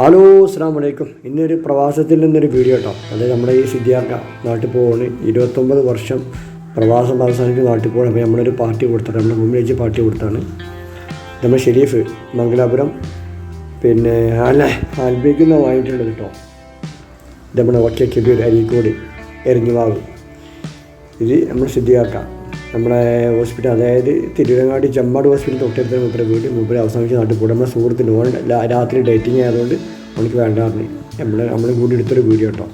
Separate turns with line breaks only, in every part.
Hello അസ്സാം വലൈക്കും ഇന്നൊരു പ്രവാസത്തിൽ നിന്നൊരു വീഡിയോ കേട്ടോ. അതായത് നമ്മുടെ ഈ സിദ്ധിയാർക്ക നാട്ടിൽ പോവാണ്. ഇരുപത്തൊമ്പത് വർഷം പ്രവാസം അവസാനിച്ച് നാട്ടിൽ പോകണം അപ്പോൾ നമ്മളൊരു പാർട്ടി കൊടുത്താണ് നമ്മുടെ വെച്ച് പാർട്ടി കൊടുത്താണ്. നമ്മുടെ ഷെരീഫ് മംഗലാപുരം പിന്നെ അല്ല ആൽബേക്കിൽ വായിട്ടുണ്ട് വാങ്ങിയിട്ടുള്ളത് കേട്ടോ. നമ്മുടെ ഒറ്റ കെബീർ അരീക്കോട് എരിഞ്ഞുവാവ്. ഇത് നമ്മൾ സിദ്ധിയാക്ക നമ്മുടെ ഹോസ്പിറ്റൽ അതായത് തിരുവനങ്ങാടി ചെമ്മാട് ഹോസ്പിറ്റൽ തൊട്ടടുത്ത് മൂപ്പരെ വീട്. മൂപ്പര് അവസാനിച്ച് നാട്ടിൽ പോയി നമ്മുടെ സുഹൃത്തിന് ഓൺ രാത്രി ഡേറ്റിംഗ് ആയതുകൊണ്ട് അവൾക്ക് വേണ്ട പറഞ്ഞു. നമ്മൾ നമ്മൾ കൂടി എടുത്തൊരു വീഡിയോ കേട്ടോ.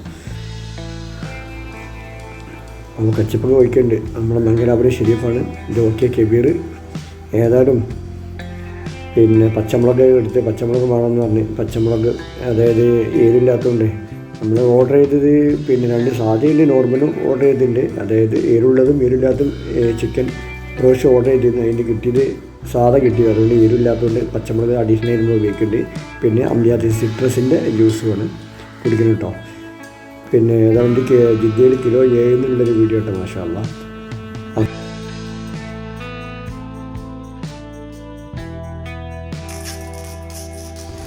നമ്മൾ കച്ചപ്പൊക്കെ വയ്ക്കുന്നുണ്ട് നമ്മുടെ മംഗലാപുരം ഷെരീഫാണ്. ഇത് ഓക്കെ കബീർ. ഏതായാലും പിന്നെ പച്ചമുളക് എടുത്ത് പച്ചമുളക് വേണമെന്ന് പറഞ്ഞ്. പച്ചമുളക് അതായത് എരില്ലാത്തതുകൊണ്ട് നമ്മൾ ഓർഡർ ചെയ്തത് പിന്നെ രണ്ട് സാധ്യതയില്ല നോർമലും ഓർഡർ ചെയ്തിട്ടുണ്ട്. അതായത് എരുള്ളതും എരിവില്ലാത്തതും ചിക്കൻ റോസ്റ്റ് ഓർഡർ ചെയ്തിരുന്നു. അതിന്റെ കിട്ടിയത് സാധാ കിട്ടിയത് അതുകൊണ്ട് എരുല്ലാത്തതുകൊണ്ട് പച്ചമുളക് അഡീഷണൽ ആയിരുന്നു ഉപയോഗിക്കുന്നുണ്ട് പിന്നെ അമ്പിയാത്ത സിട്രസിന്റെ ജ്യൂസുമാണ് കുടിക്കുന്നത് കേട്ടോ. പിന്നെ ഏതാണ്ട് ജിദ്ദയിൽ കിലോ ഏഴുന്നുള്ളൊരു വീഡിയോ കേട്ടോ മാഷാ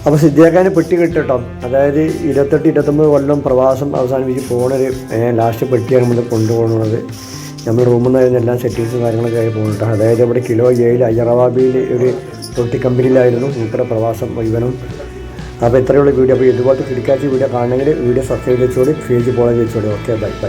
അപ്പോൾ സിദ്ധിയാക്കാന് പെട്ടി കിട്ടട്ടോ. അതായത് ഇരുപത്തെട്ട് ഇരുപത്തൊമ്പത് കൊല്ലം പ്രവാസം അവസാനിപ്പിച്ച് പോകണൊരു ലാസ്റ്റ് പെട്ടിയാണ് നമ്മൾ കൊണ്ടുപോകുന്നത് നമ്മൾ റൂമിൽ നിന്ന് എല്ലാം സെറ്റിങ്സും കാര്യങ്ങളൊക്കെ ആയി പോകുന്നുണ്ട് അതായത് ഇവിടെ കിലോ ഏഴ് അയ്യറവാബിയിൽ ഒരു തൊട്ടി കമ്പനിയിലായിരുന്നു മൂപ്പര പ്രവാസം മുഴുവനും. അപ്പോൾ ഇത്രയുള്ള വീഡിയോ. അപ്പോൾ ഇതുപോലത്തെ കിടക്കാച്ച വീഡിയോ കാണണമെങ്കിൽ വീഡിയോ സബ്സ്ക്രൈബ് ചെയ്തോളി page follow ചെയ്തോളി. Okay bye bye